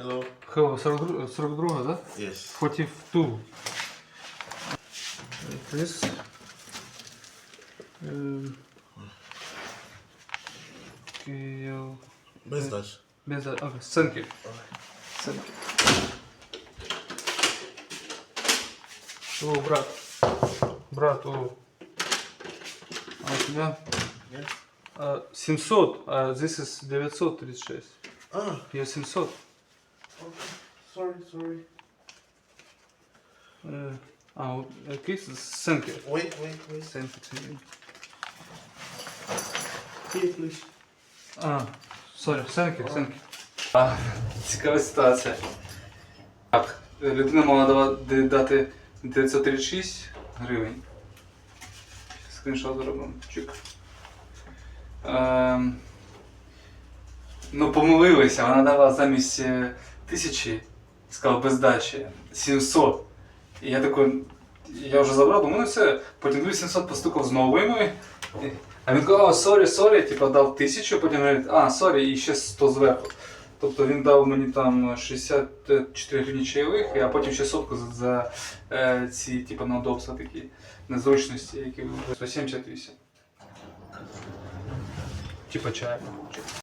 Hello. Hello, 42, 42 да? Yes. 42. Like This. Um, Київ. Без дальше. Без... Окей, thank you. Thank you. О, брат. Брат, о. А у тебя Yes. а, 700, а uh, this is 936. А. Ah, Я 700. Sorry, sorry. Е, А, от, thank you. Wait, wait, wait. To you. Here, please. А, сорі, thank you. А, цікава ситуація. Так, людина мала дава- дати 936 гривень. Скріншот зробимо. Чик. Ем, ну, помилилися, вона дала замість е, тисячі, сказала без дачі, 700. І я такий, я вже забрав, думаю, ну все, потім 2700 постукав з новими. А він каже, сорі, сорі, типу дав тисячу, потім говорить, а, сорі, і ще 100 зверху. Тобто він дав мені там 64 гривні чайових, а потім ще сотку за, за е, ці типу, неудобства такі незручності, які ви 178. Типа чаю.